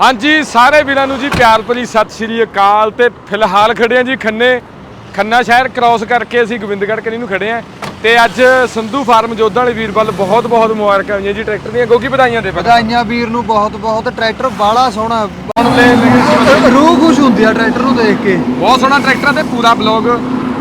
ਹਾਂਜੀ ਸਾਰੇ ਵੀਰਾਂ ਨੂੰ ਜੀ ਪਿਆਰ ਭਰੀ ਸਤਿ ਸ਼੍ਰੀ ਅਕਾਲ ਤੇ ਫਿਲਹਾਲ ਖੜੇ ਆ ਜੀ ਖੰਨੇ ਖੰਨਾ ਸ਼ਹਿਰ ਕ੍ਰਾਸ ਕਰਕੇ ਅਸੀਂ ਗੋਬਿੰਦਗੜ੍ਹ ਕਨੀ ਨੂੰ ਖੜੇ ਆ ਤੇ ਅੱਜ ਸੰਧੂ ਫਾਰਮ ਜੋਧਾਂ ਵਾਲੇ ਵੀਰ ਵੱਲ ਬਹੁਤ ਬਹੁਤ ਮੁਬਾਰਕਾਂ ਹੋਈਆਂ ਜੀ ਟਰੈਕਟਰ ਦੀਆਂ ਗੋਗੀ ਵਧਾਈਆਂ ਦੇ ਵਧਾਈਆਂ ਵੀਰ ਨੂੰ ਬਹੁਤ ਬਹੁਤ ਟਰੈਕਟਰ ਬਾਲਾ ਸੋਹਣਾ। ਰੂਹ ਖੁਸ਼ ਹੁੰਦੀ ਆ ਟਰੈਕਟਰ ਨੂੰ ਦੇਖ ਕੇ। ਬਹੁਤ ਸੋਹਣਾ ਟਰੈਕਟਰ ਤੇ ਪੂਰਾ ਬਲੌਗ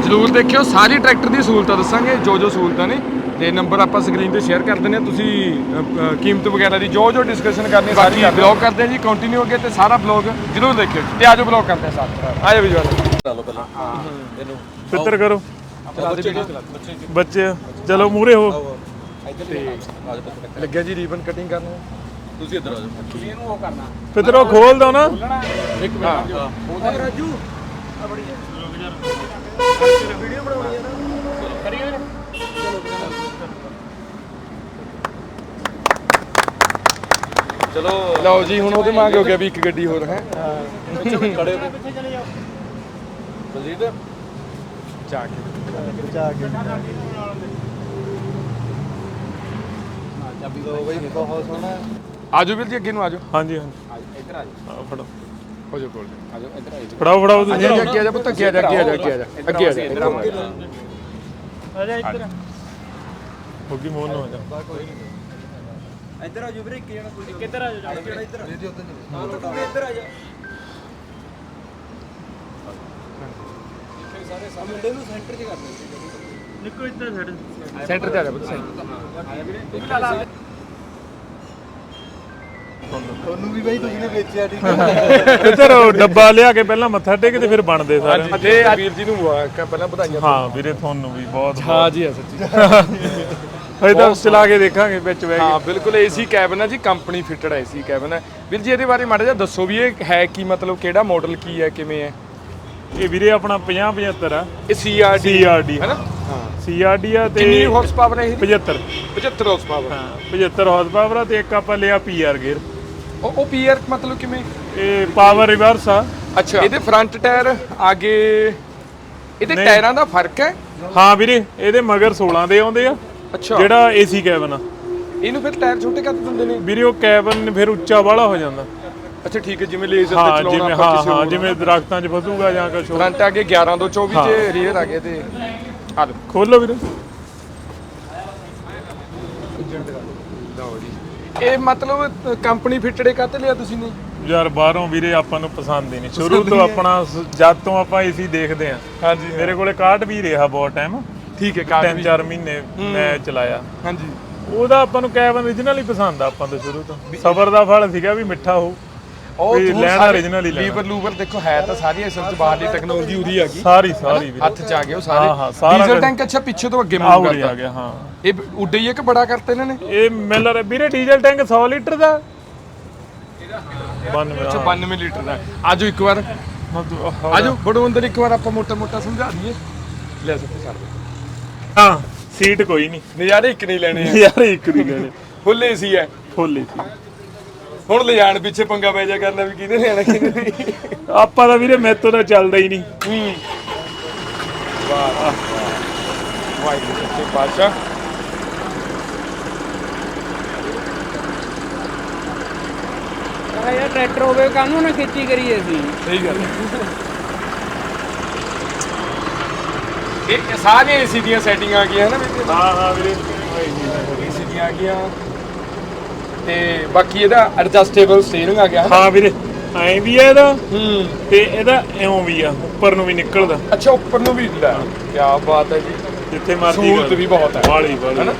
ਜਰੂਰ ਦੇਖਿਓ ਸਾਰੀ ਟਰੈਕਟਰ ਦੀ ਸਹੂਲਤਾਂ ਦੱਸਾਂਗੇ ਜੋ ਜੋ ਸਹੂਲਤਾਂ ਨੇ। ਤੇ ਨੰਬਰ ਆਪਾਂ ਸਕਰੀਨ ਤੇ ਸ਼ੇਅਰ ਕਰ ਦਿੰਦੇ ਹਾਂ। ਤੁਸੀਂ ਅ, ਅ, ਕੀਮਤ ਵਗੈਰਾ ਦੀ ਜੋ ਜੋ ਡਿਸਕਸ਼ਨ ਕਰਨੀ ਹੈ ਸਾਰੀ ਬਲੌਗ ਕਰਦੇ ਹਾਂ ਜੀ ਕੰਟੀਨਿਊ ਅੱਗੇ ਤੇ ਸਾਰਾ ਬਲੌਗ ਜਰੂਰ ਦੇਖਿਓ ਤੇ ਆਜੋ ਬਲੌਗ ਕਰਦੇ ਹਾਂ ਸਾਥ। ਆਜੋ ਵਿਜਵਾਲ ਫਿੱਤਰ ਕਰੋ। ਬੱਚੇ ਚਲੋ ਮੂਰੇ ਹੋ। ਲੱਗਿਆ ਜੀ ਰੀਬਨ ਕਟਿੰਗ ਕਰਨ। ਫਿੱਤਰੋ ਖੋਲ ਦੋ ਨਾ। ਚਲੋ ਲਓ ਜੀ ਹੁਣ ਉਹਦੇ ਮੰਗ ਹੋ ਗਿਆ ਵੀ ਇੱਕ ਗੱਡੀ ਹੋਰ ਹੈ। ਜਾ ਕੇ। ਬਹੁਤ ਸੋਹਣਾ ਆਜੋ ਵੀਰ ਜੀ ਅੱਗੇ ਨੂੰ ਆਜੋ। ਹਾਂਜੀ ਹਾਂਜੀ। ਇੱਧਰ ਆਜੋ ਆਹ ਫੜੋ। ਹੋ ਜਾ ਕੋਲ। ਆਜੋ ਇੱਧਰ ਆਜੋ ਫੜਾਓ ਫੜਾਓ ਅੱਗੇ ਤੁਸੀਂ ਆ ਜਾ ਅੱਗੇ ਆ ਜਾ ਪੁੱਤ ਅੱਗੇ ਆ ਜਾ ਅੱਗੇ ਆ ਜਾ ਅੱਗੇ ਆ ਜਾ ਅੱਗੇ ਆ ਜਾ ਇੱਧਰ ਆ। ਜਾ ਹੋ ਗਈ ਮੋਨ ਨੂੰ ਹੋ ਜਾ ਸੈਂਟਰ ਤੇ ਆ ਜਾ ਪੁੱਤ ਸੈਂਟਰ ਤੁਹਾਨੂੰ ਵੀ ਬਾਈ ਤੁਸੀਂ ਨੇ ਵੇਚਿਆ ਠੀਕ ਫਿੱਤਰ ਉਹ ਡੱਬਾ ਲਿਆ ਕੇ ਪਹਿਲਾਂ ਮੱਥਾ ਟੇਕ ਤੇ ਫਿਰ ਬਣਦੇ ਸਾਰੇ। ਤੇ ਵੀਰ ਜੀ ਨੂੰ ਪਹਿਲਾਂ ਵਧਾਈਆਂ। ਹਾਂ ਵੀਰੇ ਤੁਹਾਨੂੰ ਵੀ ਬਹੁਤ ਹਾਂ ਜੀ ਹਾਂ ਸੱਚੀ। ਹਜੇ ਤਾਂ ਚਲਾ ਕੇ ਦੇਖਾਂਗੇ ਵਿੱਚ ਬਹਿ ਹਾਂ ਬਿਲਕੁਲ ਏਸੀ ਕੈਬਨ ਹੈ ਜੀ ਕੰਪਨੀ ਫਿਟਡ ਏਸੀ ਕੈਬਨ ਹੈ। ਵੀਰ ਜੀ ਇਹਦੇ ਬਾਰੇ ਮਾੜਾ ਜਿਹਾ ਦੱਸੋ ਵੀ ਇਹ ਹੈ ਕੀ ਮਤਲਬ ਕਿਹੜਾ ਮਾਡਲ ਕੀ ਹੈ ਕਿਵੇਂ ਹੈ? ਇਹ ਵੀਰੇ ਆਪਣਾ 50 75 ਆ। ਇਹ ਸੀਆਰਡੀ ਸੀਆਰਡੀ ਹੈ। ਨਾ? ਹਾਂ। ਸੀਆਰਡੀ ਆ ਤੇ ਕਿੰਨੀ ਹਾਰਸ ਪਾਵਰ ਹੈ ਇਹਦੀ 75 75 ਹਾਰਸ ਪਾਵਰ ਹਾਂ 75 ਹਾਰਸ ਪਾਵਰ ਆ ਤੇ ਇੱਕ ਆਪਾਂ ਲਿਆ ਪੀਆਰ ਗੇਅਰ ਉਹ ਉਹ ਪੀਆਰ ਮਤਲਬ ਕਿਵੇਂ? ਇਹ ਪਾਵਰ ਰਿਵਰਸ ਆ। ਅੱਛਾ ਇਹਦੇ ਫਰੰਟ ਟਾਇਰ ਅੱਗੇ ਇਹਦੇ। ਟਾਇਰਾਂ ਦਾ ਫ਼ਰਕ ਹੈ? ਹਾਂ ਵੀਰੇ ਇਹਦੇ ਮਗਰ 16 ਦੇ ਆਉਂਦੇ ਆ। ਅੱਛਾ। ਜਿਹੜਾ ਏਸੀ ਕੈਬਨ ਆ ਇਹਨੂੰ ਫਿਰ ਟਾਇਰ ਛੋਟੇ ਕਰ ਦਿੰਦੇ ਨੇ? ਵੀਰੇ ਉਹ ਕੈਬਨ ਫਿਰ ਉੱਚਾ ਵਾਲਾ ਹੋ ਜਾਂਦਾ। ਅੱਛਾ ਠੀਕ ਹੈ ਜਿਵੇਂ ਲੇਜ਼ਰ ਤੇ ਹਾਂ ਚਲਾਉਣਾ ਜਿਵੇਂ ਆਪਾਂ ਹਾਂ ਕਿਸੇ ਹਾਂ ਜਿਵੇਂ ਦਰਖਤਾਂ 'ਚ ਫਸੂਗਾ ਜਾਂ ਕੁਛ ਹੋਰ। ਫਰੰਟ ਅੱਗੇ 11 ਤੋਂ 24 ਹਾਂ। ਤੇ ਰੀਅਰ ਆ ਗਏ ਤੇ ਆ ਲਓ। ਖੋਲੋ ਵੀਰੇ। ਲਓ ਜੀ ਇਹ ਮਤਲਬ ਕੰਪਨੀ ਫਿਟੜੇ ਕਾਤੇ ਲਿਆ ਤੁਸੀਂ ਨੇ? ਯਾਰ ਬਾਹਰੋਂ ਵੀਰੇ ਆਪਾਂ ਨੂੰ ਪਸੰਦ ਹੀ ਨਹੀਂ। ਸ਼ੁਰੂ ਤੋਂ ਆਪਣਾ ਸ- ਜਦ ਤੋਂ ਆਪਾਂ ਏਸੀ ਦੇਖਦੇ ਆ ਹਾਂਜੀ। ਮੇਰੇ ਕੋਲੇ ਕਾਰਡ ਵੀ ਰਿਹਾ ਬਹੁਤ ਟਾਈਮ ਠੀਕ ਹੈ ਵੀ। ਚਾਰ ਮਹੀਨੇ ਮੈਂ ਚਲਾਇਆ। ਹਾਂਜੀ। ਉਹਦਾ ਆਪਾਂ ਨੂੰ ਕੈਬਨ origignal ਹੀ ਪਸੰਦ ਆ ਆਪਾਂ ਤੋਂ ਸ਼ੁਰੂ ਤੋਂ। ਸਬਰ ਦਾ ਫਲ ਸੀਗਾ ਵੀ ਮਿੱਠਾ ਹੋ ਉਹ ਲੈਣਾ ਸਾਰੇ original ਹੀ ਲੈਣਾ। ਲੀਵਰ ਲੂਵਰ ਦੇਖੋ ਹੈ ਤਾਂ ਸਾਰੀ ਅਸਲ ਚ ਬਾਹਰ ਦੀ ਟੈਕਨੋਲੋਜੀ ਉਰੀ ਆ ਗਈ। ਸਾਰੀ ਸਾਰੀ ਹੱਥ ਚ ਆ ਗਏ ਉਹ ਸਾਰੇ। ਹਾਂ, ਹਾਂ, ਸਾਰਾ ਡੀਜ਼ਲ। ਟੈਂਕ ਅੱਛਾ ਪਿੱਛੇ ਤੋਂ ਅੱਗੇ ਮੂਵ ਕਰਦਾ ਆ ਗਿਆ ਹਾਂ। ਇਹ ਉੱਡੇ ਹੀ ਇੱਕ ਬੜਾ ਕਰਤਾ ਇਹਨਾਂ ਨੇ। ਇਹ ਮਿਲ ਰਿਹਾ ਵੀਰੇ ਡੀਜ਼ਲ ਟੈਂਕ 100 ਲੀਟਰ ਦਾ? 92 ਅੱਛਾ 92 ਲੀਟਰ ਦਾ। ਆਜੋ ਇੱਕ ਵਾਰ। ਆਜੋ ਬੜੋ ਅੰਦਰ ਇੱਕ ਵਾਰ ਆਪਾਂ ਮੋਟਾ ਮੋਟਾ ਸਮਝਾ ਦਈਏ। ਲੈ ਸੱਤੇ ਕਰ ਹਾਂ ਸੀਟ ਕੋਈ ਨਹੀਂ। ਨਜ਼ਾਰੇ ਇੱਕ ਨਹੀਂ ਲੈਣੇ ਆ। ਯਾਰ ਇੱਕ ਦੀ ਲੈਣੇ। ਫੁੱਲ ਏਸੀ ਹੈ ਫੁੱਲ ਸੀ। ਹੁਣ ਲੈ ਜਾਣ ਪਿੱਛੇ ਪੰਗਾ ਪੈ ਜਾ ਕਰਨਾ ਵੀ ਕਿਹਨੇ ਲੈਣਾ ਕਿਹਨੇ ਨਹੀਂ। ਆਪਾਂ ਤਾਂ ਵੀਰੇ ਮੈਥੋਂ ਤਾਂ ਚੱਲਦਾ ਹੀ ਨਹੀਂ। ਹੂੰ। ਵਾਹ ਵਾਹਿਗੁਰੂ ਸੱਚੇ ਪਾਤਸ਼ਾਹ ਯਾਰ ਟਰੈਕਟਰ ਹੋਵੇ ਕਾਹਨੂੰ ਨਾ ਖੇਤੀ ਕਰੀਏ ਅਸੀਂ। ਸਹੀ ਗੱਲ ਹੈ। ਇਹ ਸਾਰੀਆਂ ਏਸੀ ਦੀਆਂ ਸੈਟਿੰਗਾਂ ਆ ਗਈਆਂ ਹੈ ਨਾ ਵੀ ਹਾਂ ਹਾਂ ਵੀਰੇ। ਏਸੀ ਦੀਆਂ ਆ ਗਈਆਂ ਤੇ ਬਾਕੀ ਇਹਦਾ ਐਡਜਸਟੇਬਲ ਸਟੀਅਰਿੰਗ ਆ ਗਿਆ ਹੈ ਵੀਰੇ ਐਂ ਵੀ ਆ ਇਹਦਾ ਹੂੰ। ਤੇ ਇਹਦਾ ਇਉਂ ਵੀ ਆ ਉੱਪਰ ਨੂੰ ਵੀ ਨਿਕਲਦਾ। ਅੱਛਾ ਉੱਪਰ ਨੂੰ ਵੀ ਲੈ। ਕੀ ਬਾਤ ਹੈ ਜੀ। ਜਿੱਥੇ ਮਰਜ਼ੀ ਸਹੂਲਤ ਵੀ ਬਹੁਤ ਹੈ। ਵਾਲੀ ਵਾਲੀ। ਹੈਨਾ?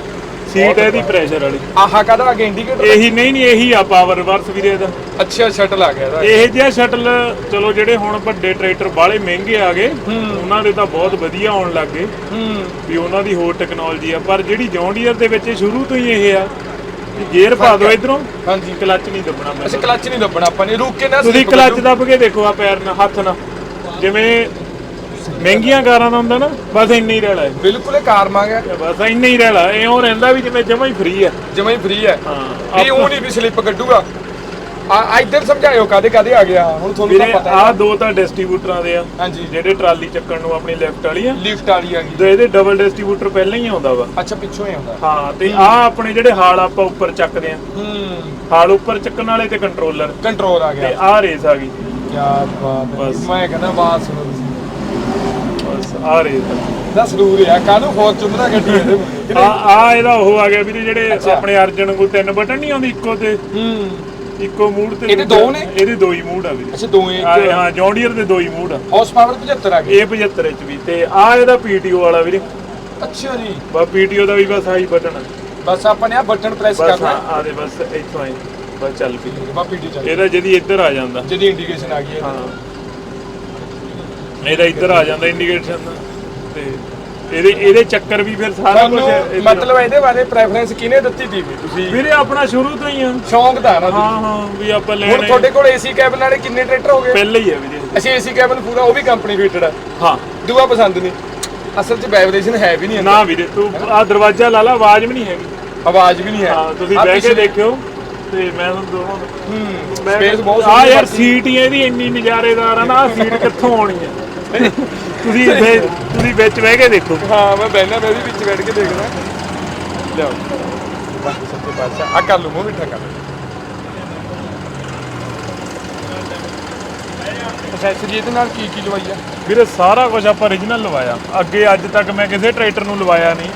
ਸੀਟ ਇਹਦੀ ਪ੍ਰੈਸ਼ਰ ਵਾਲੀ। ਆਹਾ ਕਦਾ ਅੱਗੇ ਇੰਡੀਕੇਟਰ ਇਹੀ ਨਹੀਂ ਨਹੀਂ ਇਹੀ ਆ ਪਾਵਰ ਰਿਵਰਸ ਵੀਰੇ ਇਹਦਾ। ਅੱਛਾ ਸ਼ਟਲ ਆ ਗਿਆ ਇਹਦਾ। ਇਹ ਜਿਹਾ ਸ਼ਟਲ ਚਲੋ ਜਿਹੜੇ ਹੁਣ ਵੱਡੇ ਟਰੈਕਟਰ ਬਾਹਲੇ ਮਹਿੰਗੇ ਆ ਗਏ ਉਹਨਾਂ ਦੇ ਤਾਂ ਬਹੁਤ ਵਧੀਆ ਆਉਣ ਲੱਗ ਗਏ। ਹੂੰ। ਵੀ ਉਹਨਾਂ ਦੀ ਹੋਰ ਟੈਕਨੋਲੋਜੀ ਆ। ਪਰ ਜਿਹੜੀ ਜੌਂਡੀਅਰ ਦੇ ਵਿੱਚ ਸ਼ੁਰੂ ਤੋਂ ਹੀ ਇਹ ਆ ਕਿ ਗੇਅਰ ਪਾ ਦਿਓ ਇਧਰੋਂ ਹਾਂਜੀ। ਕਲੱਚ ਨਹੀਂ ਦੱਬਣਾ ਮੈਂ ਅਸੀਂ ਕਲੱਚ ਨਹੀਂ ਦੱਬਣਾ ਆਪਾਂ ਨੇ ਰੁਕ ਕੇ ਨਾ ਤੁਸੀਂ ਕਲੱਚ। ਦੱਬ ਕੇ ਦੇਖੋ ਆ ਪੈਰ ਨਾਲ ਹੱਥ ਨਾਲ। ਜਿਵੇਂ ਮਹਿੰਗੀਆਂ ਕਾਰਾਂ ਦਾ ਹੁੰਦਾ ਨਾ ਬਸ ਇੰਨਾ ਹੀ ਰਹਿਲਾ ਹੈ। ਬਿਲਕੁਲ ਇਹ ਕਾਰ ਮੰਗ ਹੈ। ਬਸ ਇੰਨਾ ਹੀ ਰਹਿਲਾ ਇਉਂ ਰਹਿੰਦਾ ਵੀ ਜਿਵੇਂ ਜਮਾ ਹੀ ਫ੍ਰੀ ਆ ਜਮਾ ਹੀ ਫ੍ਰੀ ਹੈ। ਹਾਂ ਇਹ ਉਹ ਨਹੀਂ ਵੀ ਸਲਿੱਪ ਕੱਢੂਗਾ। ਆ ਆ ਇੱਧਰ ਸਮਝਾਇਓ ਕਾਦੇ ਕਾਦੇ ਆ ਗਿਆ? ਹੁਣ ਤੁਹਾਨੂੰ ਤਾਂ ਪਤਾ ਹੈ ਦੋ ਤਾਂ ਡਿਸਟ੍ਰੀਬਿਊਟਰਾਂ ਦੇ ਆ ਹਾਂਜੀ। ਜਿਹੜੇ ਟਰਾਲੀ ਚੱਕਣ ਨੂੰ ਆਪਣੀ ਲੈਫਟ ਵਾਲੀ ਆ ਲਿਫਟ ਵਾਲੀ ਆ ਗਈ ਤੇ ਇਹਦੇ ਡਬਲ ਡਿਸਟ੍ਰੀਬਿਊਟਰ ਪਹਿਲਾਂ ਹੀ ਆਉਂਦਾ ਵਾ। ਅੱਛਾ ਪਿੱਛੋਂ ਹੀ ਆਉਂਦਾ। ਹਾਂ ਤੇ ਆਹ ਆਪਣੇ ਜਿਹੜੇ ਹਾਲ ਆਪਾਂ ਉੱਪਰ ਚੱਕਦੇ ਆ। ਹੂੰ। ਹਾਲ ਉੱਪਰ ਚੱਕਣ ਵਾਲੇ ਤੇ ਕੰਟਰੋਲਰ ਕੰਟਰੋਲ ਆ ਤੇ ਗਿਆ ਆਹ ਰੇਸ ਆ ਗਈ। ਕੀ ਬਾਤ ਹੈ। ਮੈਂ ਕਹਿੰਦਾ ਬਾਤ ਸੁਣੋ ਤੁਸੀਂ। ਆਹ ਰੇਸ ਦਾ ਸਰੂਰ ਆ ਕਾਹਨੂੰ ਫੋਰਚੂਨਰ ਗੱਡੀ ਇਹਦੇ। ਆ ਆ ਇਹਦਾ ਉਹ ਆ ਗਿਆ ਵੀਰੇ ਜਿਹੜੇ ਅੱਛਾ। ਆਪਣੇ ਅਰਜਨ ਕੋ ਤਿੰਨ ਬਟਨ ਨਹੀਂ ਆਉਂਦੇ ਇੱਕੋ ਤੇ। ਹੂੰ। ਇੱਕੋ ਮੂਡ ਤੇ ਇਹਦੇ ਦੋ ਨੇ? ਇਹਦੇ ਦੋ ਹੀ ਮੂਡ ਆ ਵੀਰੇ। ਅੱਛਾ ਦੋ ਆਹ ਇੰਚ ਹਾਂ ਜੌਂਡੀਅਰ ਦੇ ਦੋ ਹੀ ਮੂਡ ਆ। ਹਾਰਸ ਪਾਵਰ 75 ਆ ਗਈ ਇਹ 75 ਚ ਵੀ ਤੇ ਆ ਇਹਦਾ ਪੀਟੀਓ ਵਾਲਾ ਵੀਰੇ। ਅੱਛਾ ਜੀ। ਬਾ ਪੀਟੀਓ ਦਾ ਵੀ ਬਸ ਆਹੀ ਬਟਨ ਆ। ਬਸ ਆਪਾਂ ਨੇ ਆ ਬਟਨ ਪ੍ਰੈਸ ਬਸ ਕਰਨਾ। ਆ ਦੇ ਬਸ ਇੱਥੋਂ ਆਏ ਬਸ ਚੱਲ ਪਈ। ਬਾ ਪੀਟੀ ਚੱਲ ਇਹਦਾ ਜਦੀ ਇੱਧਰ ਆ ਜਾਂਦਾ। ਜਿਹਦੀ ਇੰਡੀਕੇਸ਼ਨ ਆ ਗਈ ਹੈ ਹਾਂ। ਇਹਦਾ ਇੱਧਰ ਆ ਜਾਂਦਾ ਇੰਡੀਕੇਸ਼ਨ ਦਾ ਤੇ ਇਹਦੇ ਇਹਦੇ ਚੱਕਰ ਵੀ ਫਿਰ ਸਾਰਾ ਕੁਝ ਤੁਹਾਨੂੰ ਮਤਲਬ ਇਹਦੇ ਬਾਰੇ ਪ੍ਰੈਫਰੈਂਸ ਕਿਹਨੇ ਦਿੱਤੀ ਸੀ? ਵੀ ਤੁਸੀਂ ਵੀਰੇ ਆਪਣਾ ਸ਼ੁਰੂ ਤੋਂ ਹੀ ਆ। ਸ਼ੌਂਕ ਦਾ ਨਾ ਹਾਂ ਹਾਂ ਵੀ ਆਪਾਂ ਹੁਣ ਲੈਣੇ ਤੁਹਾਡੇ ਕੋਲ ਏਸੀ ਕੈਬਨ ਵਾਲੇ ਕਿੰਨੇ ਟਰੈਕਟਰ ਹੋ ਗਏ? ਪਹਿਲਾਂ ਹੀ ਆ ਵੀਰੇ। ਅਸੀਂ ਏਸੀ ਕੈਬਨ ਪੂਰਾ ਉਹ ਵੀ ਕੰਪਨੀ ਫਿਟਡ ਆ। ਹਾਂ। ਦੂਆ ਪਸੰਦ ਨਹੀਂ। ਅਸਲ 'ਚ ਵਾਈਬ੍ਰੇਸ਼ਨ ਹੈ ਵੀ ਨਹੀਂ ਨਾ ਵੀਰੇ ਤੂੰ ਆ ਦਰਵਾਜ਼ਾ ਲਾ ਲਾ ਆਵਾਜ਼ ਵੀ ਨਹੀਂ ਹੈਗੀ। ਆਵਾਜ਼ ਵੀ ਨਹੀਂ ਹੈ। ਹਾਂ ਤੁਸੀਂ ਬਹਿ ਕੇ ਦੇਖਿਓ ਤੇ ਮੈਂ ਤੁਹਾਨੂੰ ਦੋਵਾਂ ਹੂੰ ਸਪੇਸ ਬਹੁਤ ਆ ਯਾਰ ਸੀਟ ਹੀ ਇਹਦੀ ਇੰਨੀ ਨਜ਼ਾਰੇਦਾਰ ਆ ਨਾ ਆਹ ਸੀਟ ਕਿੱਥੋਂ ਆਉਣੀ ਆ ਤੁਸੀਂ ਤੁਸੀਂ ਵਿੱਚ ਬਹਿ ਕੇ ਦੇਖੋ। ਹਾਂ ਮੈਂ ਬੈਠਣਾ ਮੈਂ ਵੀ ਵਿੱਚ ਬੈਠ ਕੇ ਦੇਖਦਾ। ਲਿਆਓ। ਬਸ ਸੱਚੇ ਪਾਤਸ਼ਾਹ ਆ ਕਰ ਲੂ ਮੂੰਹ ਮਿੱਠਾ ਕਰ ਅਸੈਸਰੀ ਇਹਦੇ ਨਾਲ ਕੀ ਕੀ ਲਵਾਈ ਆ? ਵੀਰੇ ਸਾਰਾ ਕੁਝ ਆਪਾਂ origignal ਲਵਾਇਆ। ਅੱਗੇ ਅੱਜ ਤੱਕ ਮੈਂ ਕਿਸੇ ਟਰੈਕਟਰ ਨੂੰ ਲਵਾਇਆ ਨਹੀਂ।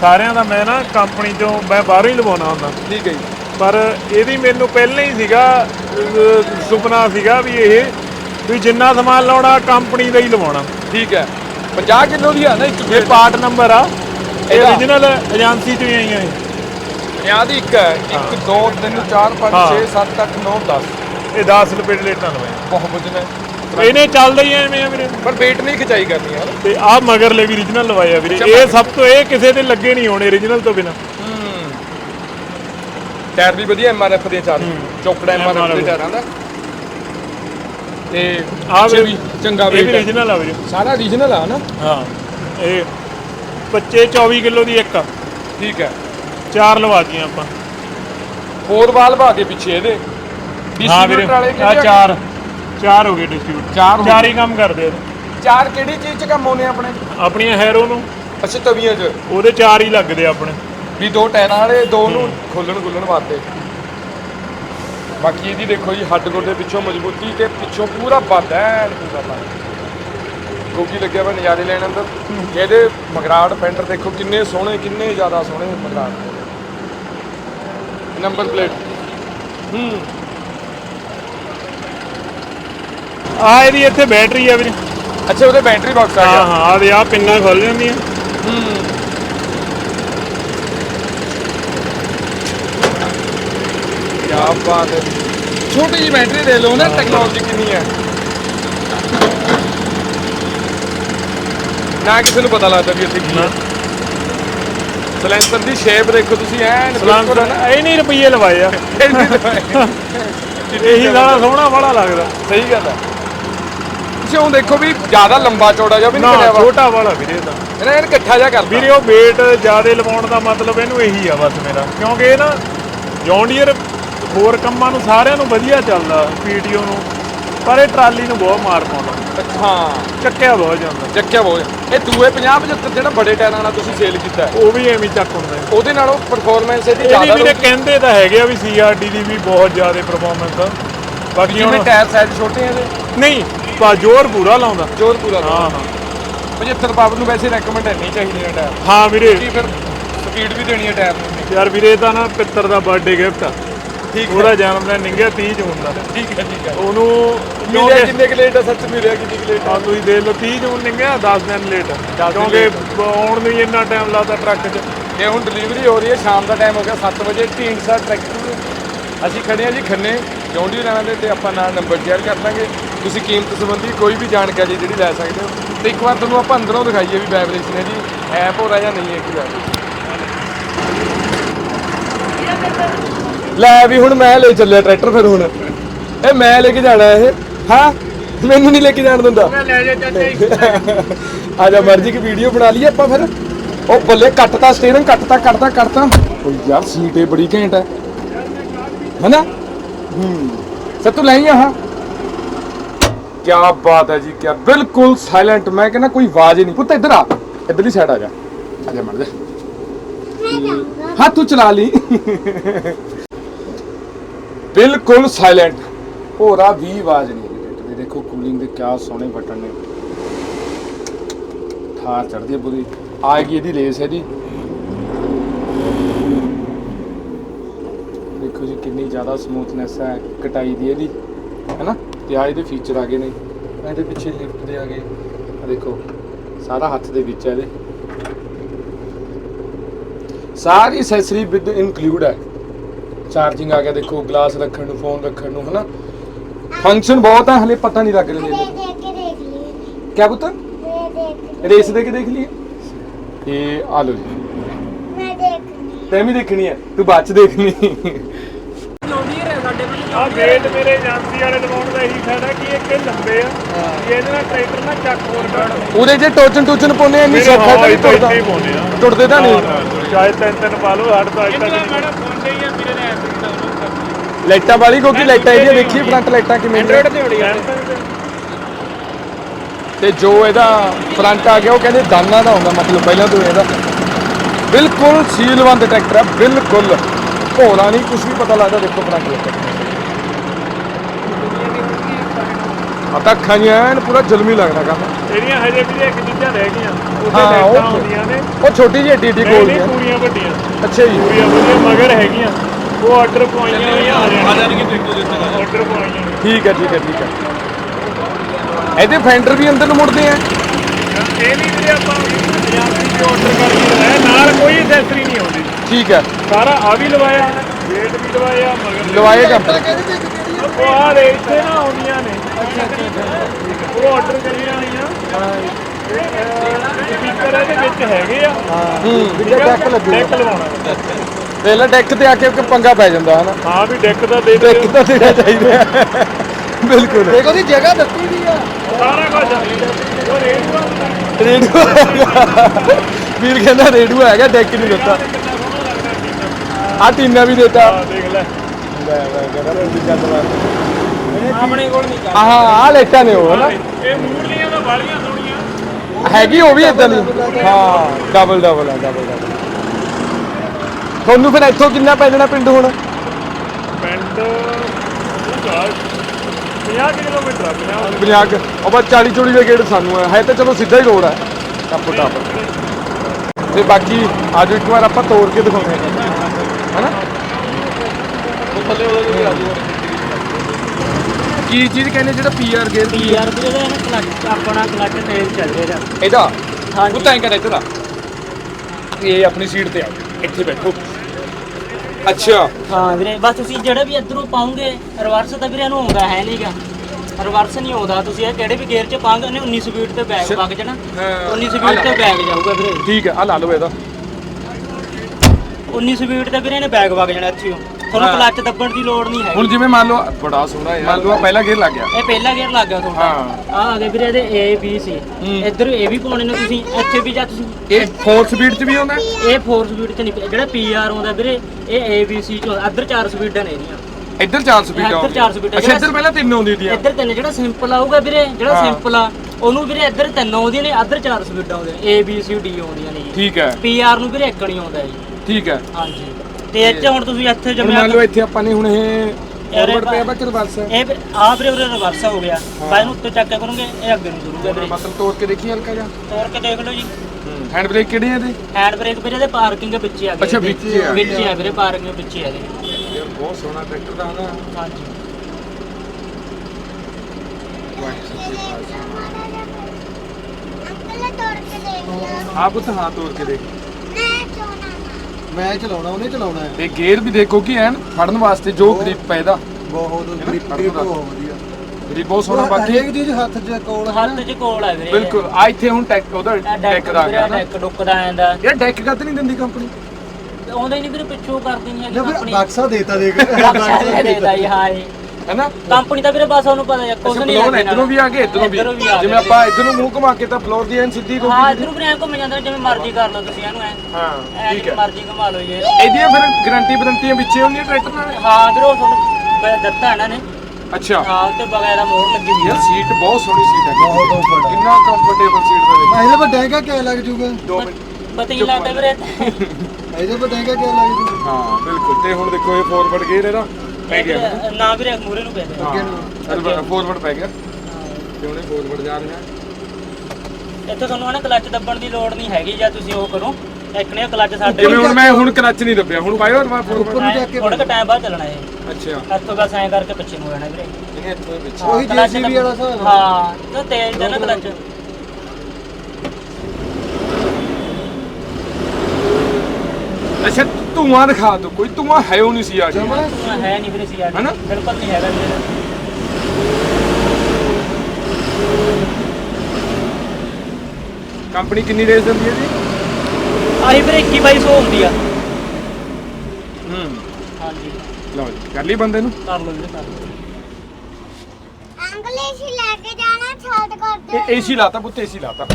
ਸਾਰਿਆਂ ਦਾ ਮੈਂ ਨਾ ਕੰਪਨੀ ਚੋਂ ਮੈਂ ਬਾਹਰੋਂ ਹੀ ਲਵਾਉਣਾ ਹੁੰਦਾ। ਠੀਕ ਹੈ ਜੀ। ਪਰ ਇਹਦੀ ਮੈਨੂੰ ਪਹਿਲਾਂ ਹੀ ਸੀਗਾ ਅਹ, ਸੁਪਨਾ ਸੀਗਾ ਵੀ ਇਹ ਵੀ ਜਿੰਨਾ ਸਮਾਨ ਲਾਉਣਾ ਕੰਪਨੀ ਦਾ ਹੀ ਲਵਾਉਣਾ। ਠੀਕ ਹੈ। 50 ਕਿਲੋ ਦੀ ਆ ਨਾ ਇੱਕ ਇਹ ਪਾਰਟ ਨੰਬਰ ਆ। ਇਹ ਇਹਦਾ? origignal ਏਜੰਸੀ ਚੋਂ ਹੀ ਆਈਆਂ ਇਹ। ਯਾਦ ਇੱਕ ਹੈ। 1 2 3 4 5 ਹਾਂ। 6 7 8 9 10 ਇਹ 10 ਰੁਪਏ ਦੇ ਲੇਟਾਂ ਲਵਾਇਆ ਬਹੁਤ ਵਜਨ ਹੈ ਇਹਨੇ ਚੱਲਦਾ ਹੀ ਐਵੇਂ ਆ ਵੀਰੇ। ਪਰ weight ਨਹੀਂ ਖਿਚਾਈ ਕਰਨੀ ਯਾਰ। ਤੇ ਆਹ ਮਗਰਲੇ ਵੀ origignal ਲਵਾਇਆ ਵੀਰੇ। ਅੱਛਾ, ਇਹ ਸਭ ਤੋਂ ਇਹ ਕਿਸੇ ਦੇ ਲੱਗੇ ਨਹੀਂ ਹੋਣੇ origignal ਤੋਂ ਬਿਨਾ। ਟਾਇਰ ਵੀ ਵਧੀਆ ਐਮਆਰਐਫ ਦੇ ਚਾਰ। ਚੌਕੜਾ ਐਮਆਰਐਫ ਦੇ ਟਾਇਰਾਂ ਦਾ। ਤੇ ਪਿੱਛੇ ਵੀ ਚੰਗਾ ਇਹ ਵੀ weight ਹੈ। origignal ਆ ਵੀਰੇ। ਸਾਰਾ ਰੀਜਨਲ ਆ ਨਾ ਹਾਂ ਇਹ 25 24 ਕਿਲੋ ਦੀ ਇੱਕ ਆ। ਠੀਕ ਹੈ। ਚਾਰ ਲਵਾ ਦਿੱਤੀਆਂ ਆਪਾਂ। ਹੋਰ ਵਾਲ ਭਾ ਕੇ ਪਿੱਛੇ ਇਹਦੇ। ਹਾਂ ਵੀਰੇ Distributor ਵਾਲੇ ਆ ਕਿਹੜੇ ਆ? ਚਾਰ। ਚਾਰ ਹੋ ਗਏ ਡਿਸਟ੍ਰੀਬਿਊਟਰ ਚਾਰ ਹੋ ਚਾਰ ਹੀ ਕੰਮ ਕਰਦੇ ਆ ਚਾਰ ਕਿਹੜੀ ਚੀਜ਼ 'ਚ ਕੰਮ ਆਉਨੇ ਆਪਣੇ? ਆਪਣੀਆਂ ਹੈਰੋ ਨੂੰ ਅੱਛਾ ਤਵੀਆਂ 'ਚ। ਉਹਦੇ ਚਾਰ ਹੀ ਲੱਗਦੇ ਆ ਆਪਣੇ। ਵੀ ਦੋ ਟਾਇਰਾਂ ਵਾਲੇ ਦੋ ਨੂੰ ਖੋਲਣ ਗੁੱਲਣ ਵਾਸਤੇ। ਬਾਕੀ ਇਹਦੀ ਦੇਖੋ ਜੀ ਹੱਡ ਗੋਡੇ ਪਿੱਛੋਂ ਮਜ਼ਬੂਤੀ ਤੇ ਪਿੱਛੋਂ ਪੂਰਾ ਬੰਦ ਹੈ ਪੂਰਾ ਬੰਦ ਗੋਗੀ ਲੱਗਿਆ ਵਾ ਨਜ਼ਾਰੇ ਲੈਣ ਅੰਦਰ। ਇਹਦੇ ਮਗਰਾੜ ਫੈਂਡਰ ਦੇਖੋ ਕਿੰਨੇ ਸੋਹਣੇ ਕਿੰਨੇ ਜ਼ਿਆਦਾ ਸੋਹਣੇ ਮਗਰਾੜ। Number plate. ਹੂੰ। ਆ ਇਹਦੀ ਇੱਥੇ ਬੈਟਰੀ ਆ ਵੀਰੇ। ਅੱਛਾ ਉਹਦੇ ਬੈਟਰੀ ਬਾਕਸ ਆ ਹਾਂ ਗਿਆ। ਹਾਂ ਆ ਦੇ ਆ ਪਿੰਨਾਂ ਖੁੱਲ ਜਾਂਦੀਆਂ ਕੀ ਬਾਤ ਹੈ। ਛੋਟੀ ਜਿਹੀ ਬੈਟਰੀ ਦੇ ਲਓ ਨਾ ਟੈਕਨੋਲੋਜੀ ਕਿੰਨੀ ਹੈ। ਨਾ ਕਿਸੇ ਨੂੰ ਪਤਾ ਲੱਗਦਾ ਵੀ ਇੱਥੇ ਕੀ ਹੈ। ਸਲੈਂਸਰ ਦੀ ਸ਼ੇਪ ਦੇਖੋ ਤੁਸੀਂ ਐਨ ਬਿਲਕੁਲ ਨਾ। ਇਹ ਨਹੀਂ ਰੁਪਈਏ ਲਵਾਏ ਆ। ਇਹੀ ਸਾਰਾ ਸੋਹਣਾ ਬੜਾ ਲੱਗਦਾ। ਸਹੀ ਗੱਲ ਹੈ। ਤੁਸੀਂ ਉਹ ਦੇਖੋ ਵੀ ਜ਼ਿਆਦਾ ਲੰਬਾ ਚੌੜਾ ਜਿਹਾ ਵੀ ਨਹੀਂ ਕਰਿਆ ਵਾ। ਛੋਟਾ ਵਾਲਾ ਵੀਰੇ ਦਾ ਇਹਨਾਂ ਨੇ ਇਕੱਠਾ ਜਿਹਾ ਕਰਦਾ ਵੀਰੇ ਉਹ weight ਜ਼ਿਆਦਾ ਲਵਾਉਣ ਦਾ ਮਤਲਬ ਇਹਨੂੰ ਇਹੀ ਆ ਬਸ ਮੇਰਾ। ਕਿਉਂਕਿ ਇਹ ਨਾ ਜੌਂਡੀਅਰ ਹੋਰ ਕੰਮਾਂ ਨੂੰ ਸਾਰਿਆਂ ਨੂੰ ਵਧੀਆ ਚੱਲਦਾ ਪੀਟੀਓ ਨੂੰ। ਪਰ ਇਹ ਟਰਾਲੀ ਨੂੰ ਬਹੁਤ ਮਾਰ ਪਾਉਂਦਾ। ਹਾਂ। ਚੱਕਿਆ ਬਹੁਤ ਜਾਂਦਾ। ਚੱਕਿਆ ਬਹੁਤ ਇਹ ਦੂਏ 50 75 ਜਿਹੜਾ ਬੜੇ ਟਾਇਰਾਂ ਨਾਲ ਤੁਸੀਂ ਸੇਲ ਕੀਤਾ ਹੈ, ਉਹ ਵੀ ਐਵੇਂ ਹੀ ਚੱਕ ਹੁੰਦਾ ਹੈ। ਉਹਦੇ ਨਾਲੋਂ ਪਰਫਾਰਮੈਂਸ ਇਹਦੀ ਜ਼ਿਆਦਾ ਵੀਰੇ ਰਹੂਗੀ। ਕਹਿੰਦੇ ਤਾਂ ਹੈਗੇ ਆ ਵੀ ਸੀਆਰਡੀ ਦੀ ਵੀ ਬਹੁਤ ਜ਼ਿਆਦਾ ਪਰਫਾਰਮੈਂਸ ਆ। ਬਾਕੀ ਜਿਵੇਂ ਹੁਣ ਟਾਇਰ ਸਾਈਜ਼ ਛੋਟੇ ਆ ਇਹਦੇ। ਨਹੀਂ ਪਾ ਜ਼ੋਰ ਪੂਰਾ ਲਾਉਂਦਾ। ਜ਼ੋਰ ਪੂਰਾ ਹਾਂ ਹਾਂ। 75 ਪਾਵਰ ਨੂੰ ਵੈਸੇ ਰეკਮੈਂਡ ਨਹੀਂ ਚਾਹੀਦੀ ਹੈ ਟਾਇਰ ਹਾਂ ਵੀਰੇ। ਕੀ ਫਿਰ ਸਪੀਡ ਵੀ ਦੇਣੀ ਹੈ ਟਾਇਰ ਨੂੰ। ਯਾਰ ਵੀਰੇ ਇਹ ਤਾਂ ਨਾ ਪਿੱਤਰ ਦਾ ਬਰਥਡੇ ਗਿਫਟ ਆ। ਠੀਕ ਉਹਦਾ ਜਨਮ ਦਿਨ ਨਿੰਗਿਆ 30 ਜੂਨ ਦਾ। ਠੀਕ ਹੈ ਠੀਕ ਹੈ। ਉਹਨੂੰ ਮਿਲਿਆ ਕਿਉਂਕਿ ਕਿੰਨੇ ਕੁ ਲੇਟ ਆ ਸੱਚ ਮਿਲਿਆ ਕਿੰਨੀ ਕੁ ਲੇਟ ਆ? ਤੁਸੀਂ ਦੇਖ ਲਓ 30 ਜੂਨ ਨਿੰਗਿਆ 10 ਦਿਨ ਲੇਟ ਦਿਨ ਕਿਉਂਕਿ। ਆਉਣ ਨੂੰ ਹੀ ਇੰਨਾ ਟਾਈਮ ਲੱਗਦਾ ਟਰੱਕ 'ਚ। ਇਹ ਹੁਣ ਡਿਲੀਵਰੀ ਹੋ ਰਹੀ ਹੈ ਸ਼ਾਮ ਦਾ ਟਾਈਮ ਹੋ ਗਿਆ 7 ਵਜੇ ਢੀਂਡਸਾ ਟਰੈਕਟਰ ਅਸੀਂ ਖੜੇ ਹਾਂ ਜੀ ਖੰਨੇ। ਜੌਂਡੀ ਲੈਣਾ ਦੇ ਤੇ ਆਪਾਂ ਨਾਲ ਨੰਬਰ ਸ਼ੇਅਰ ਕਰ ਦਾਂਗੇ। ਤੁਸੀਂ ਕੀਮਤ ਸੰਬੰਧੀ ਕੋਈ ਵੀ ਜਾਣਕਾਰੀ ਜਿਹੜੀ ਲੈ ਸਕਦੇ ਹੋ। ਤੇ ਇੱਕ ਵਾਰ ਤੁਹਾਨੂੰ ਆਪਾਂ ਅੰਦਰੋਂ ਦਿਖਾਈਏ ਵੀ ਵਾਈਬ੍ਰੇਸ਼ਨ ਹੈ ਜੀ ਐਪ ਹੋ ਰਿਹਾ ਜਾਂ ਨਹੀਂ ਹੈ ਕੀ ਵਾਈਬ੍ਰੇਸ਼ਨ ਲੈ ਵੀ ਹੁਣ ਮੈਂ ਲੈ ਚੱਲਿਆ ਟਰੈਕਟਰ ਫਿਰ ਹੁਣ। ਇਹ ਮੈਂ ਲੈ ਕੇ ਜਾਣਾ ਇਹ। ਹਾਂ? ਮੈਨੂੰ ਨਹੀਂ ਲੈ ਕੇ ਜਾਣ ਦਿੰਦਾ। ਲੈ ਜਾ ਚਾਚਾ ਆ ਜਾ ਮਰਜ਼ੀ ਕੀ ਵੀਡੀਓ ਬਣਾ ਲਈਏ ਆਪਾਂ ਫਿਰ। ਉਹ ਬੱਲੇ ਕੱਟਤਾ ਸਟੀਅਰਿੰਗ ਕੱਟਤਾ ਕੱਟਤਾ ਕੱਟਤਾ। ਉਹ ਯਾਰ ਸੀਟ ਇਹ ਬੜੀ ਘੈਂਟ ਹੈ। ਹੈਨਾ ਸਰ ਤੂੰ ਲਈ ਆਹ ਕੀ ਬਾਤ ਹੈ ਜੀ ਕੀ ਬਿਲਕੁਲ ਸਾਇਲੈਂਟ ਮੈਂ ਕਹਿੰਦਾ ਕੋਈ ਆਵਾਜ਼ ਹੀ ਨਹੀਂ। ਪੁੱਤ ਇੱਧਰ ਆ। ਇੱਧਰਲੀ ਸਾਈਡ ਆ ਜਾ। ਆ ਜਾ ਮੜ ਜਾ। ਹਾਂ ਤੂੰ ਚਲਾ ਲਈ। ਬਿਲਕੁਲ ਸਾਇਲੈਂਟ ਹੋਰਾ ਵੀ ਆਵਾਜ਼ ਨਹੀਂ ਹੈ ਟਰੈਕਟਰ ਦੇਖੋ ਕੂਲਿੰਗ ਦੇ ਕਿਆ ਸੋਹਣੇ ਬਟਨ ਨੇ। ਥਾਰ ਚੜਦੀ ਹੈ ਪੂਰੀ। ਆਏਗੀ ਇਹਦੀ ਲੇਸ ਹੈ ਜੀ ਦੇਖੋ ਜੀ ਕਿੰਨੀ ਜ਼ਿਆਦਾ ਸਮੂਥਨੈਸ ਹੈ। ਕਟਾਈ ਦੀ ਇਹਦੀ। ਹੈਨਾ? ਤੇ ਆ ਇਹਦੇ ਫੀਚਰ ਆ ਗਏ ਨੇ। ਇਹਦੇ ਪਿੱਛੇ ਲਿਫਟ ਦੇ ਆ ਗਏ। ਆ ਦੇਖੋ। ਸਾਰਾ ਹੱਥ ਦੇ ਵਿੱਚ ਹੈ ਇਹਦੇ। ਸਾਰੀ ਅਸੈਸਰੀ ਵਿਦ ਇਨਕਲੂਡ ਹੈ। ਚਾਰਜਿੰਗ ਆ ਗਿਆ ਦੇਖੋ ਗਲਾਸ ਰੱਖਣ ਨੂੰ ਫੋਨ ਰੱਖਣ ਨੂੰ ਹਨਾ? ਫੰਕਸ਼ਨ ਬਹੁਤ ਆ ਹਲੇ ਪਤਾ ਨਹੀਂ ਲੱਗ ਰਿਹਾ ਦੇਖ ਇਹਦਾ। ਕੇ ਦੇਖ ਲਈਏ। ਦੇਖ ਲਈ ਰੇਸ ਦੇ ਕੇ ਦੇਖ ਲਈਏ? ਇਹ ਆ ਲੋ ਜੀ। ਮੈਂ ਦੇਖ ਤੈਂ ਵੀ ਦੇਖਣੀ ਹੈ ਤੂੰ ਬਾਅਦ ਚ ਦੇਖਣੀ। ਆ ਗੇਟ ਮੇਰੇ ਏਜੰਸੀ ਵਾਲੇ ਲਵਾਉਣ ਦਾ ਇਹੀ ਫਾਇਦਾ ਕਿ ਇਹ ਕਿ ਲੰਬੇ ਆ। ਜੇ ਇਹਦੇ ਨਾਲ ਟਰੈਕਟਰ ਨਾ ਚੱਕ ਹੋਰ ਕੱਢ ਉਹਦੇ ਜੇ ਟੋਚਨ ਟੋਚਨ ਪਾਉਨੇ ਐਨੀ ਸੌਖਾ ਨਹੀਂ ਟੁੱਟਦਾ। ਟੁੱਟਦੇ ਤਾਂ ਨਹੀਂ। ਚਾਹੇ ਤਿੰਨ ਤਿੰਨ ਪਾ ਲਓ ਅੱਜ ਤੱਕ ਮੈਡਮ ਫੋਨ ਨਹੀਂ ਆ ਲਾਈਟਾਂ ਵਾਲੀ ਕਿਉਂਕਿ ਲਾਈਟਾਂ ਇਹਦੀਆਂ ਦੇਖੀਏ ਫਰੰਟ ਲਾਈਟਾਂ ਕਿਵੇਂ ਐਂਡਰੋਇਡ ਤੇ ਆ। ਜੋ ਇਹਦਾ ਫਰੰਟ ਆ ਗਿਆ ਉਹ ਕਹਿੰਦੇ ਦਾਨਾ ਦਾ ਹੁੰਦਾ ਮਤਲਬ ਪਹਿਲਾਂ ਤੋਂ ਇਹਦਾ। ਬਿਲਕੁਲ ਸੀਲਬੰਦ ਟਰੈਕਟਰ ਹੈ ਬਿਲਕੁਲ। ਭੋਲਾ ਨਹੀਂ ਕੁਝ ਵੀ ਪਤਾ ਲੱਗਦਾ ਦੇਖੋ ਫਰੰਟ ਆ ਤਾਂ ਜਿਹਾ ਐਨ ਪੂਰਾ ਜਲਮੀ ਲੱਗਦਾ ਕੰਮ। ਇਹਦੀਆਂ ਹਜੇ ਵੀ ਇੱਕ ਚੀਜ਼ਾਂ ਰਹਿ ਗਈਆਂ ਉਹਦੇ ਹਾਂ, ਉਹ ਲਾਈਟਾਂ ਆਉਂਦੀਆਂ ਨੇ। ਉਹ ਛੋਟੀ ਜਿਹੀ ਏਡੀ ਏਡੀ ਨਹੀਂ ਪੂਰੀਆਂ ਵੱਡੀਆਂ। ਅੱਛਾ ਜੀ। ਪੂਰੀਆਂ ਵੱਡੀਆਂ ਮਗਰ ਹੈਗੀਆਂ। ਉਹ ਆਰਡਰ ਪਵਾਈਆਂ ਹੋਈਆਂ ਆ ਜਾਣਗੇ ਦੇਖੋ ਜਿੱਥੇ ਆਰਡਰ ਪਵਾਈਆਂ ਠੀਕ ਹੈ ਠੀਕ ਹੈ ਠੀਕ ਹੈ। ਇਹਦੇ ਫੈਂਡਰ ਵੀ ਅੰਦਰ ਨੂੰ ਮੁੜਦੇ ਆ। ਇਹ ਨਹੀਂ ਵੀ ਆਪਾਂ ਏਜੰਸੀ ਤੇ ਆਰਡਰ ਕਰਕੇ ਲਵਾਇਆ ਨਾਲ ਕੋਈ ਐਕਸੈਸਰੀ ਨਹੀਂ ਆਉਂਦੀ। ਠੀਕ ਹੈ। ਸਾਰਾ ਆ ਵੀ ਲਵਾਇਆ ਵੇਟ ਵੀ ਲਵਾਇਆ ਮਗਰ ਲਵਾਏ ਕੰਮ ਉਹ ਆ ਦੇ ਇੱਥੇ ਨਾ ਆਉਂਦੀਆਂ ਨੇ। ਉਹ ਆਰਡਰ ਕਰੀਆਂ ਹੋਈਆਂ। ਸਪੀਕਰ ਇਹਦੇ ਵਿੱਚ ਹੈਗੇ ਆ। ਹੂੰ। ਡੈਕ ਲੱਗੂ ਡੈਕ ਲਵਾਉਣਾ। ਪਹਿਲਾਂ ਡੈਕ ਤੇ ਆ ਕੇ ਇੱਕ ਪੰਗਾ ਪੈ ਜਾਂਦਾ ਹਨਾ? ਹਾਂ ਵੀ ਡੈਕ ਦਾ ਦੇ। ਡੈਕ ਤਾਂ ਦੇਣਾ ਚਾਹੀਦਾ। ਹੈ। ਬਿਲਕੁਲ। ਦੇਖ ਉਹਦੀ ਜਗ੍ਹਾ ਦਿੱਤੀ ਵੀ ਆ। ਸਾਰਾ ਕੁਝ ਉਹ ਰੇਡੂ ਵੀਰ ਕਹਿੰਦਾ ਰੇਡੂ ਹੈਗਾ ਡੈਕ ਨਹੀਂ ਦਿੱਤਾ। ਆ ਟੀਨਾ ਵੀ ਦਿੱਤਾ। ਦੇਖ ਲੈ। ਆਪਣੇ ਕੋਲ ਨਹੀਂ ਆਹ ਆ ਲੈਟਾਂ ਨੇ ਉਹ ਹਨਾ? ਇਹ ਮੂਰਲੀਆਂ ਦਾ ਵਾਲੀਆਂ ਸੋਹਣੀਆਂ ਹੈਗੀ ਉਹ ਵੀ ਇਦਾਂ ਦੀ। ਹਾਂ ਡਬਲ ਡਬਲ ਹੈ ਡਬਲ ਡਬਲ ਤੁਹਾਨੂੰ ਫਿਰ ਇੱਥੋਂ ਕਿੰਨਾ ਪੈ ਜਾਣਾ ਪਿੰਡ ਹੁਣ? ਪਿੰਡ 50 ਕਿਲੋਮੀਟਰ ਆ 50 50 ਕੁ। ਉਹ ਬਸ 40 ਚੋੜੀ ਦੇ ਗੇੜ ਸਾਨੂੰ ਹੈ। ਹੈ ਤਾਂ ਚਲੋ ਸਿੱਧਾ ਹੀ ਰੋਡ ਹੈ। ਟੱਪ ਟੱਪ। ਤੇ ਬਾਕੀ ਆਜੋ ਇੱਕ ਵਾਰ ਆਪਾਂ ਤੋੜ ਕੇ ਦਿਖਾਉਂਦੇ ਹਾਂ। ਹੈਨਾ? ਕੀ ਚੀਜ਼ ਕਹਿੰਦੇ ਜਿਹੜਾ ਪੀਆਰ ਗੇਅਰ ਯਾਰ ਵੀਰੇ ਇਹਦਾ ਨਾ ਕਲੱਚ ਆਪਣਾ ਕਲੱਚ ਤੇਲ ਚੱਲ ਰਿਹਾ ਇਹਦਾ। ਹਾਂਜੀ। ਉਹ ਤਾਂ ਕਰ ਇੱਧਰ ਆ। ਇਹ ਆਪਣੀ ਸੀਟ ਤੇ ਆ। ਇੱਥੇ ਬੈਠੋ। ਅੱਛਾ। ਹਾਂ ਵੀਰੇ ਬਸ ਤੁਸੀਂ ਜਿਹੜਾ ਵੀ ਇਧਰੋਂ ਪਾਉਂਗੇ ਰਿਵਰਸ ਤਾਂ ਵੀਰੇ ਇਹਨੂੰ ਆਉਂਦਾ ਹੈ ਨਹੀਂਗਾ ਰਿਵਰਸ ਨਹੀਂ ਆਉਂਦਾ ਤੁਸੀਂ ਇਹ ਕਿਹੜੇ ਵੀ ਗੇਅਰ 'ਚ ਪਾਉਂਗੇ ਉਹਨੇ 19 ਸਪੀਡ ਤੇ ਬੈਗ ਵਗ ਜਾਣਾ। ਹਾਂ। 19 ਸਪੀਡ ਤੇ ਬੈਗ ਜਾਊਗਾ ਵੀਰੇ। ਠੀਕ ਹੈ ਆ ਲਾ ਲਓ ਇਹਦਾ। 19 ਸਪੀਡ ਤੇ ਵੀਰੇ ਇਹਨੇ ਬੈਗ ਵਗ ਜਾਣਾ ਇੱਥੇ ਤੁਹਾਨੂੰ ਹਾਂ। ਕਲੱਚ ਦੱਬਣ ਦੀ ਲੋੜ ਨਹੀਂ ਹੈਗੀ ਹੁਣ ਜਿਵੇਂ ਮੰਨ ਲਓ ਬੜਾ ਸੋਹਣਾ ਯਾਰ ਮੰਨ ਲਓ ਆਹ ਪਹਿਲਾ ਗੇਅਰ ਲੱਗ ਗਿਆ ਇਹ ਪਹਿਲਾ ਗੇਅਰ ਲੱਗ ਗਿਆ ਤੁਹਾਡਾ ਹਾਂ। ਆ ਆ ਗਏ ਵੀਰੇ ਇਹਦੇ A B C ਹੂੰ। ਇੱਧਰ ਇਹ ਵੀ ਪਾਉਣੇ ਨੇ ਤੁਸੀਂ ਇੱਥੇ ਵੀ ਜਾਂ ਤੁਸੀਂ ਇਹ 4 ਸਪੀਡ ਚ ਵੀ ਆਉਂਦਾ ਹੈ? ਇਹ 4 ਸਪੀਡ 'ਚ ਨਹੀਂ ਪਿਆ। ਜਿਹੜਾ PR ਆਉਂਦਾ ਵੀਰੇ ਇਹ A B C 'ਚ ਆਉਂਦਾ। ਇੱਧਰ 4 ਸਪੀਡਾਂ ਨੇ ਇਹਦੀਆਂ ਇੱਧਰ 4 ਸਪੀਡ ਇੱਧਰ ਆਉਂਦੀ ਚਾਰ speed ਆ। ਅੱਛਾ ਇੱਧਰ ਪਹਿਲਾਂ ਤਿੰਨ ਆਉਂਦੀ ਦੀਆਂ ਇੱਧਰ ਤਿੰਨ ਜਿਹੜਾ ਸਿੰਪਲ ਆਊਗਾ ਵੀਰੇ ਜਿਹੜਾ ਹਾਂ। ਸਿੰਪਲ ਆ ਉਹਨੂੰ ਵੀਰੇ ਇੱਧਰ ਤਿੰਨ ਆਉਂਦੀਆਂ ਨੇ ਇੱਧਰ ਚਾਰ ਸਪੀਡਾਂ ਆਉਂਦੀਆਂ ਨੇ A B C D ਆਉਂਦੀਆਂ ਨੇ ਜੀ ਠੀਕ ਹੈ PR ਨੂੰ ਵੀਰੇ ਇੱਕ ਨਹੀਂ ਆਉਂਦਾ ਜੀ ਠੀਕ ਹੈ ਹਾਂਜੀ ਤੇ ਇੱਥੇ ਹੁਣ ਤੁਸੀਂ ਇੱਥੇ ਹੁਣ ਮੰਨ ਲਓ ਜੰਮਿਆ ਇੱਥੇ ਆਪਾਂ ਨੇ ਹੁਣ ਇਹ ਅਰੇ ਔਰਬਿਟ ਤੇ ਆ ਬੱਕਰ ਬੱਸ ਇਹ ਆ ਵੀਰੇ ਉਰੇ ਰਿਵਰਸ ਹੋ ਗਿਆ। ਬਾਈ ਨੂੰ ਉੱਤੇ ਚੱਕ ਕੇ ਕਰੋਗੇ ਇਹ ਅੱਗੇ ਨੂੰ ਜ਼ਰੂਰ ਵੀਰੇ ਮਤਲਬ ਤੋੜ ਕੇ ਦੇਖੀ ਹਲਕਾ ਜਿਹਾ? ਤੋੜ ਕੇ ਦੇਖ ਲਓ ਜੀ। ਹੈਂਡ ਬ੍ਰੇਕ ਕਿਹੜੇ ਆ ਇਹਦੇ? ਹੈਂਡ ਬ੍ਰੇਕ ਵੀਰੇ ਦੇ ਪਾਰਕਿੰਗ ਦੇ ਵਿੱਚ ਹੀ ਆ ਗਏ ਅੱਛਾ, ਵਿੱਚ ਹੀ ਆ ਗਏ। ਵਿੱਚ ਹੀ ਆ ਵੀਰੇ ਪਾਰਕਿੰਗ ਦੇ ਵਿੱਚ ਹੀ ਆ ਗਏ ਯਾਰ ਬਹੁਤ ਸੋਹਣਾ ਟਰੈਕਟਰ ਦਾ ਉਹਦਾ ਹਾਂਜੀ। ਅੰਕਲ ਤੋੜ ਕੇ ਦੇ ਦਿਆ ਆਪ ਤਾਂ ਹਾਂ ਤੋੜ ਕੇ ਦੇਖ। ਮੈਂ ਚਲਾਉਣਾ ਉਹਨੇ ਚਲਾਉਣਾ ਹੈ। ਤੇ ਗੇਅਰ ਵੀ ਦੇਖੋ ਕਿ ਐਨ ਫੜਨ ਵਾਸਤੇ ਜੋ ਗ੍ਰਿਪ ਹੈ ਇਹਦਾ ਬਹੁਤ ਗ੍ਰਿਪ ਗ੍ਰਿਪ ਬਹੁਤ ਵਧੀਆ। ਗ੍ਰਿਪ ਬਹੁਤ ਸੋਹਣਾ ਬਾਕੀ ਹਰੇਕ ਚੀਜ਼ ਹੱਥ 'ਚ ਕੋਲ ਹੱਥ 'ਚ ਕੋਲ ਆ ਵੀਰੇ। ਬਿਲਕੁਲ ਆ ਇੱਥੇ ਹੁਣ ਟੈਕ ਉਹਦਾ ਟੈਕ ਦਾ ਆ ਗਿਆ ਨਾ। ਡੈਕ ਡੁੱਕਦਾ ਆਂਦਾ। ਯਾਰ ਡੈਕ ਕੱਤ ਨਹੀਂ ਦਿੰਦੀ ਕੰਪਨੀ। ਆਉਂਦਾ ਹੀ ਨਹੀਂ ਵੀਰੇ ਪਿੱਛੋਂ ਕਰਦੀ ਨਹੀਂ ਹੈਗੀ ਨਾ ਫਿਰ ਕੰਪਨੀ। ਬਕਸਾ ਦੇਤਾ ਦੇਖ। ਬਖਸ਼ਾ ਦੇਦਾ ਜੀ ਹਾਂ ਜੀ। ਹੈਨਾ? ਕੰਪਨੀ ਤਾਂ ਵੀਰੇ ਬਸ ਉਹਨੂੰ ਪਤਾ ਹੈ ਕੁਝ ਨਹੀਂ ਬਲੋਰ ਇਧਰੋਂ ਵੀ ਆ ਗਏ ਇਧਰੋਂ ਵੀ। ਇੱਧਰੋਂ ਵੀ ਆ ਜਿਵੇਂ। ਆਪਾਂ ਇਧਰ ਨੂੰ ਮੂੰਹ ਘੁਮਾ ਕੇ ਤਾਂ ਫਲੋਰ ਦੀ ਐਨ ਸਿੱਧੀ ਹਾਂ ਰੋਕੀ ਇਧਰੋਂ ਵੀ ਐਂ ਘੁੰਮ ਜਾਂਦਾ ਜਿਵੇਂ ਮਰਜ਼ੀ ਕਰ ਲਓ ਤੁਸੀਂ ਇਹਨੂੰ ਐ। ਹਾਂ ਠੀਕ ਹੈ। ਮਰਜ਼ੀ ਘੁਮਾ ਲਓ ਜੀ। ਇਹਦੀਆਂ ਫਿਰ ਗਾਰੰਟੀ ਵਾਰੰਟੀਆਂ ਵਿੱਚੇ ਹੁੰਦੀਆਂ ਟਰੈਕਟਰ ਨਾਲ? ਹਾਂ ਵੀਰੇ ਉਹ ਤੁਹਾਨੂੰ ਦਿੱਤਾ ਇਹਨਾਂ ਨੇ। ਅੱਛਾ। ਨਾਲ ਤੇ ਬਗੈਰਾ ਮੋੜ ਲੱਗੀ ਹੋਈ ਆ। ਸੀਟ ਬਹੁਤ ਸੋਹਣੀ ਸੀਟ ਹੈ। ਬਹੁਤ ਹੈ। ਕਿੰਨਾ ਕੰਫਰਟੇਬਲ ਸੀਟ ਦੇ ਵਿੱਚ ਇਹਦੇ ਪਰ ਡੈਂਗਾ ਕਿਆ ਲੱਗ ਜੂਗਾ? ਦੋ ਮਿੰਟ। ਪਤਾ ਹੀ ਲੱਗਦਾ ਵੀਰੇ। ਇਹਦੇ ਪਰ ਡੈਂਗਾ ਕਿਆ ਲੱਗ ਜੂਗਾ? ਹਾਂ ਬਿਲਕੁਲ। ਤੇ ਹੁਣ ਦੇਖੋ ਇਹ ਫੋਰਵਰਡ ਗੇਅਰ ਇਹਦਾ ਪੈ ਗਿਆ ਇਹ ਨਾ ਵੀਰੇ ਮੂਰੇ ਨੂੰ ਪੈ ਗਿਆ। ਹਾਂ। ਫੋਰਵਰਡ ਪੈ ਗਿਆ। ਤੇ ਉਹਨੇ ਫੋਰਵਰਡ ਜਾ ਰਿਹਾ। ਇੱਥੇ ਤੁਹਾਨੂੰ ਹਨਾ ਕਲੱਚ ਦੱਬਣ ਦੀ ਲੋੜ ਨਹੀਂ ਹੈਗੀ ਜਾਂ ਤੁਸੀਂ ਉਹ ਕਰੋ। ਇੱਕ ਨੇ ਕਲੱਚ ਸਾਡੇ ਜਿਵੇਂ ਹੁਣ ਮੈਂ ਹੁਣ ਕਲੱਚ ਨਹੀਂ ਦੱਬਿਆ। ਹੁਣ ਪਾਇਓ ਮੈਂ ਉੱਪਰ ਫੋਰਵਰਡ ਨੂੰ ਜਾ ਕੇ ਥੋੜਾ ਟਾਈਮ ਬਾਅਦ ਚੱਲਣਾ ਇਹ। ਅੱਛਾ। ਇੱਥੋਂ ਬਸ ਐਂ ਕਰਕੇ ਪਿੱਛੇ ਨੂੰ ਹੋ ਜਾਣਾ ਵੀਰੇ। ਇਹਨੇ ਇੱਥੋਂ ਦੇ ਵਿੱਚ ਉਹੀ ਕਲੱਚ JCB ਵਾਲਾ ਹਿਸਾਬ ਆ। ਹਾਂ ਤਾਂ ਤੇਜ਼ ਦਾ ਨਾ ਕਲੱਚ ਅੱਛਾ ਧੂਆਂ ਦਿਖਾ ਦੋ ਕੋਈ ਧੂਆਂ ਹੈ ਉਹ ਨਹੀਂ ਸੀ ਆ ਜੀ ਹੈ ਨਹੀਂ ਵੀਰੇ ਸੀ ਹਨਾ? ਬਿਲਕੁਲ ਨਹੀਂ ਹੈਗਾ ਵੀਰੇ। ਕੰਪਨੀ ਕਿੰਨੀ ਰੇਸ ਦਿੰਦੀ ਹੈ ਜੀ? ਆਹੀ ਵੀਰੇ 21 ਹੁੰਦੀ ਆ। ਹੂੰ। ਹਾਂਜੀ। ਲਓ ਜੀ ਕਰ ਲਈ ਬੰਦੇ ਨੂੰ। ਕਰ ਲਓ ਵੀਰੇ ਕਰ ਲਓ। ਅੰਗਲੇ ਸੀ ਲੈ ਕੇ ਜਾਣਾ ਛੱਡ ਕਰ ਦੇ। ਇਹ ਏਸੀ ਲਾਤਾ ਪੁੱਤ ਏਸੀ ਲਾਤਾ।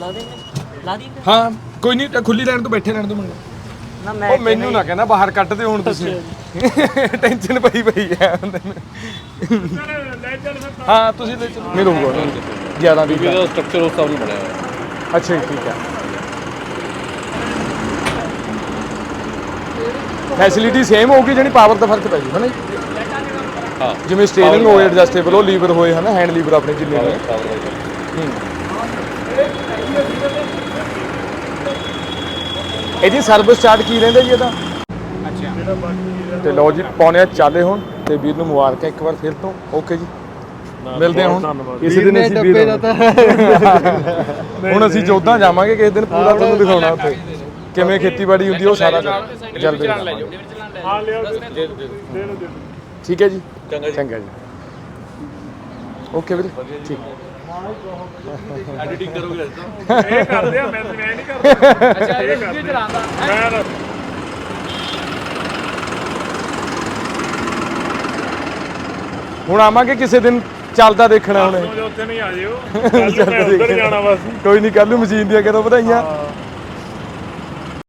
ਲਾ ਦੇ। ਲਾ ਦੀ ਹਾਂ ਕੋਈ ਨਹੀਂ ਖੁੱਲੀ ਲੈਣ ਤੋਂ ਬੈਠੇ ਰਹਿਣ ਤੋਂ ਮੈਨੂੰ। ਨਾ ਮੈਂ ਉਹ ਮੈਨੂੰ ਨਾ ਕਹਿੰਦਾ ਬਾਹਰ ਕੱਢ ਦੇ ਹੁਣ ਤੁਸੀਂ। ਟੈਨਸ਼ਨ ਪਈ ਪਈ ਨੂੰ ਹਾਂ ਤੁਸੀਂ ਲੈ ਚਲੋ। ਮਿਲੂਗਾ 11 20 ਦਾ ਸਟਰਕਚਰ ਉਸ ਨਾਲ ਬਣਿਆ ਹੋਇਆ। ਅੱਛਾ ਠੀਕ ਹੈ ਫੈਸਿਲਿਟੀ ਸੇਮ ਹੋਊਗੀ ਜਿਹੜੀ ਪਾਵਰ ਦਾ ਫ਼ਰਕ ਪੈ ਜੂ ਹੈ ਨਾ ਜੀ? ਹਾਂ। ਜਿਵੇਂ ਸਟੀਅਰਿੰਗ ਹੋਏ ਐਡਜਸਟੇਬਲ ਉਹ ਲੀਵਰ ਹੋਏ ਹਨਾ ਹੈਂਡ ਲੀਵਰ ਆਪਣੇ ਜਿੰਨੇ ਨੇ ਇਹਦੀ ਸਰਵਿਸ ਚਾਰਟ ਕੀ ਰਹਿੰਦਾ ਜੀ ਇਹਦਾ? ਤੇ ਲਓ ਜੀ ਪੌਣੇ ਚਾਲੇ ਹੁਣ ਤੇ ਵੀਰ ਨੂੰ ਮੁਬਾਰਕਾਂ ਇੱਕ ਵਾਰ ਫਿਰ ਤੋਂ। ਓਕੇ ਜੀ। ਮਿਲਦੇ ਹਾਂ ਹੁਣ। ਕਿਸੇ ਦਿਨ ਅਸੀਂ ਵੀਰ ਹੁਣ ਅਸੀਂ ਜੋਧਾਂ ਜਾਵਾਂਗੇ ਕਿਸੇ ਦਿਨ ਪੂਰਾ ਤੁਹਾਨੂੰ ਦਿਖਾਉਣਾ ਉੱਥੇ। ਕਿਵੇਂ ਖੇਤੀਬਾੜੀ ਹੁੰਦੀ ਉਹ ਸਾਰਾ ਕੁਝ ਜਲਦੀ। ਹਾਂ ਲਿਓ ਠੀਕ ਹੈ ਜੀ। ਚੰਗਾ ਜੀ। ਓਕੇ ਵੀਰੇ। ਠੀਕ। ਐਡੀਟਿੰਗ ਕਰੋਗੇ ਅੱਜ ਤਾਂ? ਇਹ ਕਰਦੇ ਆ ਮੈਂ ਮੈਂ ਨਹੀਂ ਕਰਦਾ। ਅੱਛਾ ਇਹ ਕਰਦੇ। ਚਲਾਉਂਦਾ। ਮੈਂ ਹੁਣ ਆਵਾਂਗੇ ਕਿਸੇ ਦਿਨ ਚੱਲਦਾ ਦੇਖਣਾ ਹੁਣ ਉੱਥੇ ਨਹੀਂ ਆ ਜਿਓ। ਕੱਲ ਨੂੰ ਮੈਂ ਉੱਧਰ ਜਾਣਾ ਬਸ। ਕੋਈ ਨਹੀਂ ਕੱਲ ਨੂੰ ਮਸ਼ੀਨ ਦੀਆਂ ਕਦੋਂ ਵਧਾਈਆਂ।